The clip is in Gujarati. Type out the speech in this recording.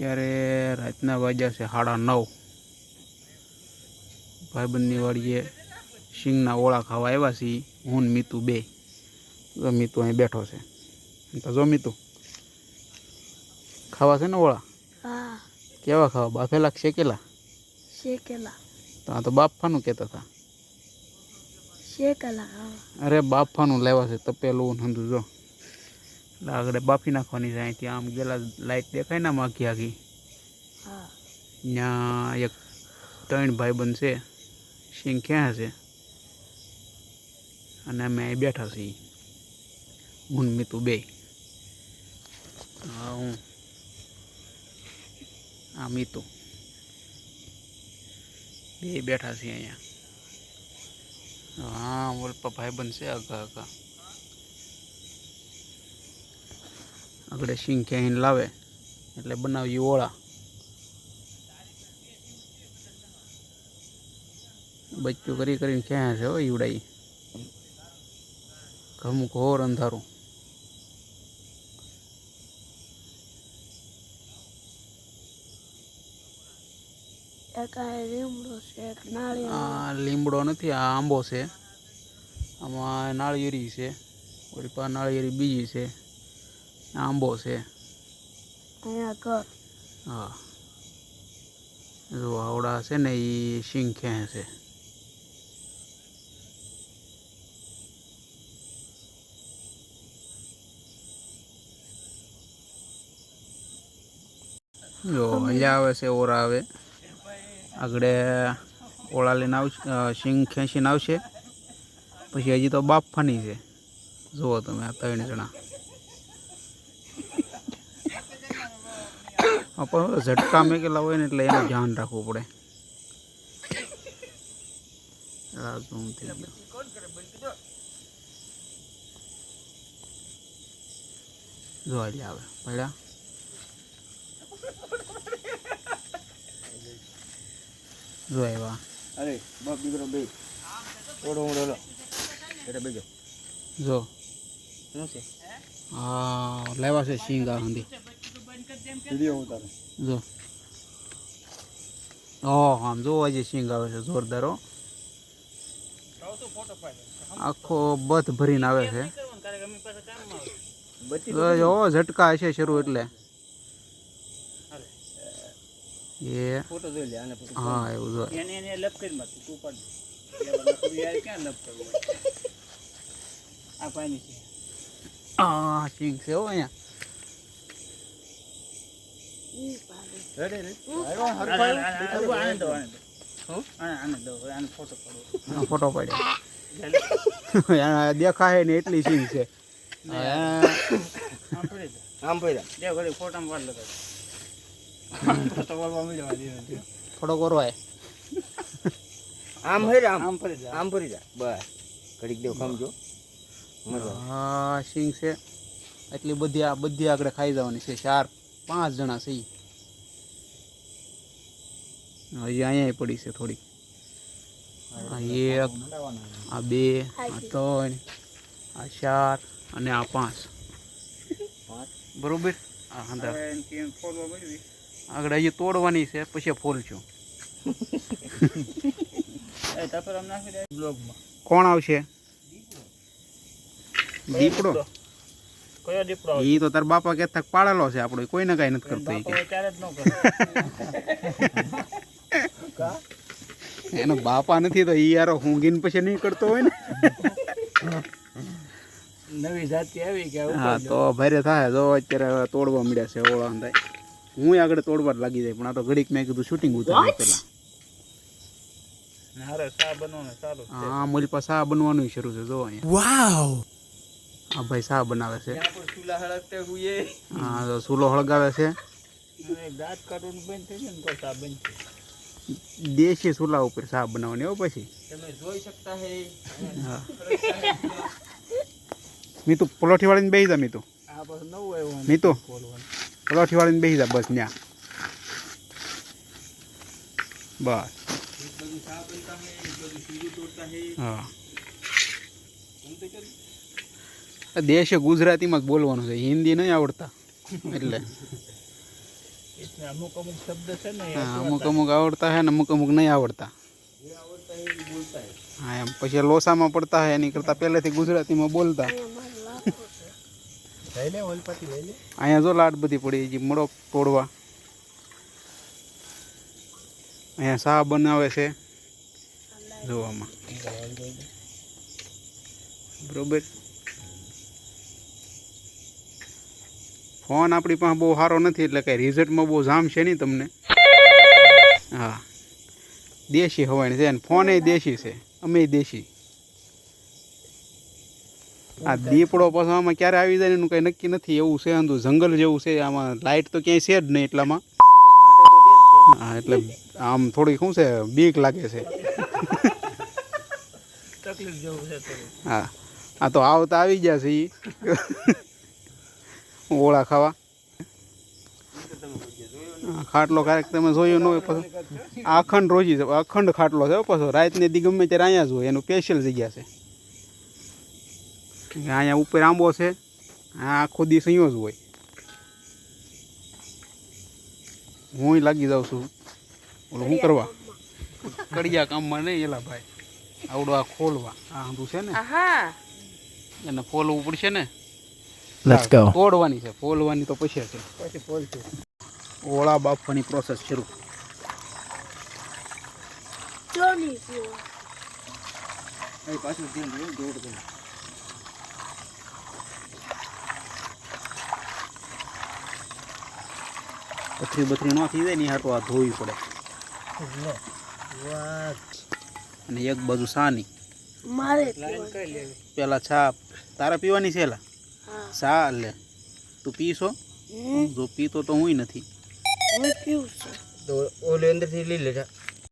અત્યારે રાતના વાગ્યા છે સાડા નવ. ભાઈબંધની વાડીએ શીંગના ઓળા ખાવા આવ્યા છીએ હું મીતુ બે. જો મીતુ અહીં બેઠો છે. તો જો મીતુ ખાવા છે ને ઓળા? કેવા ખાવા? બાફેલા શેકેલા? શેકેલા. તો આ તો બાફાનું કહેતા હતા. શેકેલા અરે બાફાનું લેવા છે તપેલું ને જો. એટલે આગળ બાફી નાખવાની છે અહીંથી. આમ ગેલા લાઈટ દેખાય ને આખી આખી. હા. ત્યાં એક ત્રણ ભાઈબંધ છે. સિંગ ક્યાં છે અને અમે અહીં બેઠા છીએ. હું મિતુ બે હા હું. આ મીતુ. બે બેઠા છીએ અહીંયા. હા ઓલપા ભાઈ છે આગા આગા આગળ સિંગ ક્યાંય લાવે એટલે બનાવીએ ઓળા. બચ્ચું કરી કરીને ક્યાં છે હો ઈવડાઈ? ઘમ ઘોર અંધારું. આ લીમડો નથી આ આંબો છે. આમાં નાળિયેરી છે ઓલી પા નાળિયેરી બીજી છે. આંબો છે હા જો આવડા છે ને એ ક્યાં છે જો અહીંયા આવે છે ઓરા આવે આગળે ઓળા લઈને આવશે શીંગ ખેંચીને આવશે પછી હજી તો બાફવાની છે જુઓ તમે આ ત્રણ જણા પણ ઝટકા મેકેલા હોય ને એટલે એનું ધ્યાન રાખવું પડે. આ થઈ ગયો. આવે. પડ્યા? જો આવ્યા. અરે બાપ દીકરો બે. ઓડો ઓડો લો એટલે બેજો. જો. શું છે? હા લેવા છે સિંગા હંધી. વીડિયો ઉતારો. જો. ઓહ આમ જોવા જે સિંગ આવે છે જોરદાર આખો બથ ભરીને આવે છે. જો ઝટકા હશે શરૂ એટલે. એ. હા એવું જો આ સિંગ છે હો અહીંયા ઈ પાડે રેડે રે આવ્યો હરખાયો આને દો આને દો હું આને આને દો આને ફોટો પાડ્યો. દેખાય ને એટલી સિંગ છે. ફોટો કરવાય આમ ફરી આમ આમ ફરી જા આમ. ફરી જા બસ. ઘડીક દેવ સમજો મજા. હા સિંગ છે. એટલી બધી આ બધી આગળ ખાઈ જવાની છે ચાર પાંચ જણા છે. હજી અહીંયા પડી છે થોડીક. આ એક આ બે આ ત્રણ આ ચાર અને આ પાંચ. બરોબર? આ હંધા. આગળ હજી તોડવાની છે પછી ફોલશું કોણ આવશે? દીપડો? કયો દીપડો ઈ તો તાર બાપા કે તક પાડેલો છે આપણો કોઈને કઈ નથી કરતો ઈ કે. ત્યારે જ ન કરે એનો બાપા નથી તો ઈ યારો હુંગીન પછી નહીં કરતો હોય ને. નવી જાતિ આવી કે હા તો ભારે થાય. જો અત્યારે તોડવા મળ્યા છે ઓળા થાય હું આગળ તોડવા જ લાગી જાય પણ આ તો ઘડીક મેં કીધું શૂટિંગ ઉતાર્યું પેલા સા હા મૂલ પર શાહ બનવાનું શરૂ છે જો અહીંયા. આ ભાઈ શાહ બનાવે છે. હા તો ચૂલો હળગાવે છે. દેશી ચૂલા ઉપર શાહ બનાવવાની એવું પછી. તમે જોઈ શકતા હે. હા. મીતુ પલોઠી વાળીને બેસી જા મીતુ મીતુ પલોઠી વાળીને બેસી જા બસ ન્યા. બસ. હે દેશે ગુજરાતીમાં જ બોલવાનું છે. હિન્દી નહીં આવડતા. એટલે. અમુક અમુક શબ્દ છે ને હા અમુક અમુક આવડતા હે ને અમુક અમુક નહીં આવડતા. હા એમ. પછી લોસામાં પડતા હે એની કરતાં પહેલેથી ગુજરાતીમાં બોલતા. અહીંયા જો લાડ બધી પડી જે મળો તોડવા. અહીંયા શાહ બનાવે છે. જોવામાં. બરોબર? ફોન આપણી પાસે બહુ સારો નથી એટલે કંઈ રિઝલ્ટમાં બહુ જામ છે નહીં તમને. હા. દેશી હવાણી છે અને ફોન એ દેશી છે અમે દેશી. આ દીપડો પાછો આમાં ક્યારે આવી જાય એનું કંઈ નક્કી નથી એવું છે અંધું જંગલ જેવું છે આમાં લાઇટ તો ક્યાંય છે જ નહીં એટલામાં. હા એટલે આમ થોડી શું છે બીક લાગે છે. હા. આ તો આવતા આવી ગયા છે ઈ. ઓળા ખાવા. ખાટલો ક્યારેક તમે જોયો ન હોય પછી. અખંડ રોજી છે અખંડ ખાટલો છે પછી. રાતને દી ગમે ત્યારે અહીંયા જ હોય એનું સ્પેશિયલ જગ્યા છે. અહીંયા ઉપર આંબો છે આ આખો દિવસ અહીંયા જ હોય. હું લાગી જાઉં છું. ઓલું શું કરવા? કડિયા કામમાં નહીં એલા ભાઈ. આવડો આ ખોલવા. આ આંધું છે ને? એને ખોલવું પડશે ને? Let's ગો તોડવાની છે ફોલવાની તો પછી છે પછી પોલતું ઓળા બાફવાની પ્રોસેસ શરૂ. ચોની પીવો પાછું ધ્યાન દોડ દો પથરી બથરી ન થઈ જાય ને હાટો આ ધોવી પડે. અને એક બાજુ સાની. પેલા છાપ. તારા પીવાની છે એલા? સા તું પીશો જો પીતો તો હું નથી. હું પીવું છું. તો ઓલી અંદરથી લઈ લેજા.